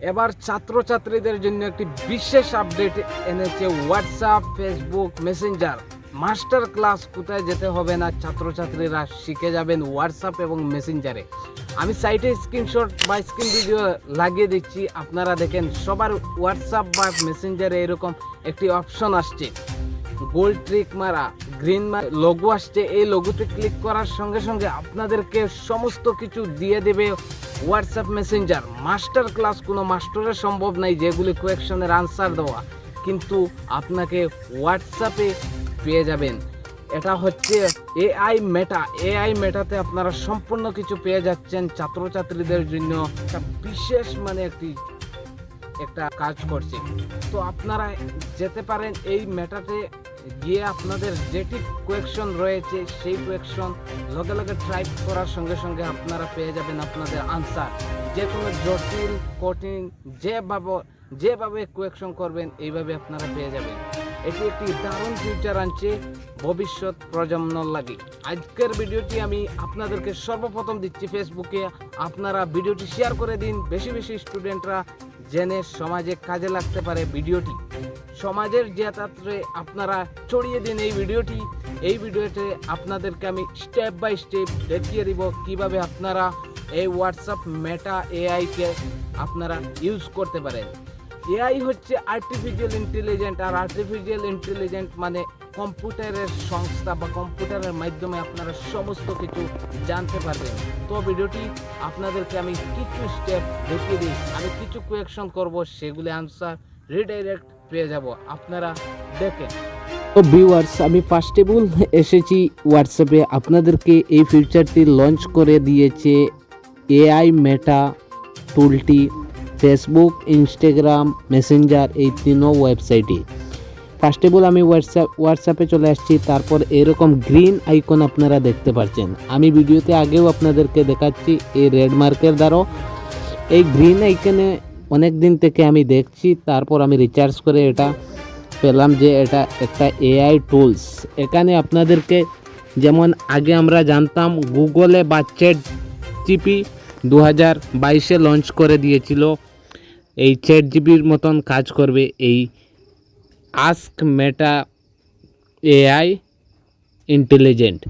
এবার ছাত্রছাত্রীদের জন্য একটি বিশেষ আপডেট এনেছে WhatsApp Facebook Messenger master class কোথায় যেতে হবে না ছাত্রছাত্রীরা শিখে যাবেন হোয়াটসঅ্যাপ এবং মেসেঞ্জারে আমি সাইটে স্ক্রিনশট বা স্ক্রিন ভিডিও লাগিয়ে দিচ্ছি, আপনারা দেখেন সবার হোয়াটসঅ্যাপ বা মেসেঞ্জারে এরকম একটি অপশন আসছে। গোল ট্রিক মারা গ্রিন লোগো আসছে, এই লোগোতে ক্লিক করার সঙ্গে সঙ্গে আপনাদেরকে সমস্ত কিছু দিয়ে দেবে হোয়াটসঅ্যাপ মেসেঞ্জার মাস্টার ক্লাস কোনো মাস্টারের সম্ভব নাই যেগুলি কোয়েকশনের আনসার দেওয়া। কিন্তু আপনাকে হোয়াটসঅ্যাপে পেয়ে যাবেন। এটা হচ্ছে এআই মেটা এআই মেটাতে আপনারা সম্পূর্ণ কিছু পেয়ে যাচ্ছেন ছাত্রছাত্রীদের জন্য। একটা বিশেষ মানে একটি একটা কাজ করছে। তো আপনারা যেতে পারেন, এই ম্যাটারে গিয়ে আপনাদের যেটি কোয়েকশন রয়েছে, সেই কোয়েকশন লগে লগে টাইপ করার সঙ্গে সঙ্গে আপনারা পেয়ে যাবেন আপনাদের আনসার যে কোনো জটিল, কঠিন, যেভাবে যেভাবে কোয়েকশন করবেন, এইভাবে আপনারা পেয়ে যাবেন। এটি একটি দারুণ ফিউচার আনছে, ভবিষ্যৎ প্রজন্মর লাগে। আজকের ভিডিওটি আমি আপনাদেরকে সর্বপ্রথম দিচ্ছি ফেসবুকে আপনারা ভিডিওটি শেয়ার করে দিন। বেশি বেশি স্টুডেন্টরা জেনে সমাজে কাজে লাগতে পারে ভিডিওটি। সমাজের যাত্রাতে আপনারা ছড়িয়ে দিন এই ভিডিওটি। এই ভিডিওতে আপনাদেরকে আমি স্টেপ বাই স্টেপ দেখিয়ে দিব কীভাবে আপনারা এই হোয়াটসঅ্যাপ মেটা এআইকে আপনারা ইউজ করতে পারেন। এআই হচ্ছে আর্টিফিশিয়াল ইন্টেলিজেন্ট আর আর্টিফিশিয়াল ইন্টেলিজেন্ট মানে কম্পিউটারের সংস্থা বা কম্পিউটারের মাধ্যমে আপনারা সমস্ত কিছু জানতে পারবেন। তো ভিডিওটি আপনাদেরকে আমি কিছু স্টেপ দেখিয়ে দিই। আমি কিছু কোয়েকশন করব, সেগুলি আনসার রিডাইরেক্ট পেয়ে যাব। আপনারা দেখেন। তো ভিউয়ার্স আমি ফার্স্টেবল এসেছি। হোয়াটসঅ্যাপে আপনাদেরকে এই ফিউচারটি লঞ্চ করে দিয়েছে এআই মেটা টুলটি ফেসবুক ইনস্টাগ্রাম মেসেঞ্জার এই তিনও ওয়েবসাইটে ফার্স্ট অফ অল আমি হোয়াটসঅ্যাপ হোয়াটসঅ্যাপে চলে আসছি। তারপর এরকম গ্রিন আইকন আপনারা দেখতে পাচ্ছেন। আমি ভিডিওতে আগেও আপনাদেরকে দেখাচ্ছি এই রেড মার্কের দ্বারাও এই গ্রিন আইকনে অনেক দিন থেকে আমি দেখছি, তারপর আমি রিচার্জ করে এটা পেলাম যে এটা একটা এআই টুলস এখানে আপনাদেরকে যেমন আগে আমরা জানতাম গুগলে বা চ্যাট জিপি দু হাজার বাইশে লঞ্চ করে দিয়েছিল। এই চ্যাট জিবির মতন কাজ করবে এই আস্ক মেটা এআই ইন্টেলিজেন্ট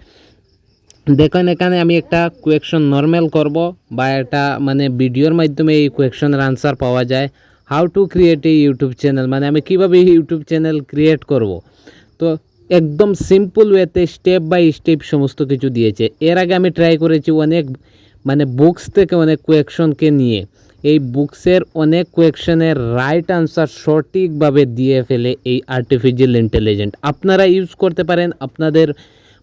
দেখুন, এখানে আমি একটা কোয়েকশন নর্মাল করব বা একটা মানে ভিডিওর মাধ্যমে এই কোয়েকশনের আনসার পাওয়া যায়। হাউ টু ক্রিয়েট এই ইউটিউব চ্যানেল মানে আমি কীভাবে ইউটিউব চ্যানেল ক্রিয়েট করব? তো একদম সিম্পল ওয়েতে স্টেপ বাই স্টেপ সমস্ত কিছু দিয়েছে। এর আগে আমি ট্রাই করেছি অনেক মানে বুকস থেকে অনেক কোয়েকশনকে নিয়ে। এই বুকসের অনেক কোয়েকশনের রাইট আনসার সঠিকভাবে দিয়ে ফেলে এই আর্টিফিশিয়াল ইন্টেলিজেন্ট আপনারা ইউজ করতে পারেন আপনাদের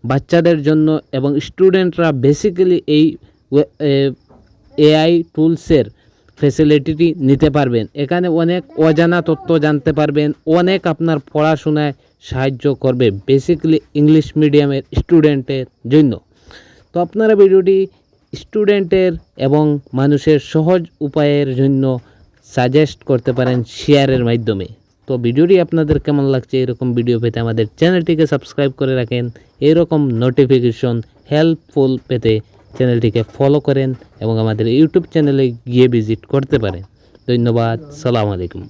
বাচ্চাদের জন্য এবং স্টুডেন্টরা বেসিক্যালি এই এআই টুলসের ফেসিলিটিটি নিতে পারবেন। এখানে অনেক অজানা তথ্য জানতে পারবেন। অনেক আপনার পড়াশোনায় সাহায্য করবে বেসিক্যালি ইংলিশ মিডিয়ামের স্টুডেন্টের জন্য। তো আপনারা ভিডিওটি স্টুডেন্টের এবং মানুষের সহজ উপায়ের জন্য সাজেস্ট করতে পারেন শেয়ারের মাধ্যমে। তো ভিডিওটি আপনাদের কেমন লাগছে? এরকম ভিডিও পেতে আমাদের চ্যানেলটিকে সাবস্ক্রাইব করে রাখেন। এরকম নোটিফিকেশন হেল্পফুল পেতে চ্যানেলটিকে ফলো করেন এবং আমাদের ইউটিউব চ্যানেলে গিয়ে ভিজিট করতে পারেন। ধন্যবাদ। সালাম আলাইকুম।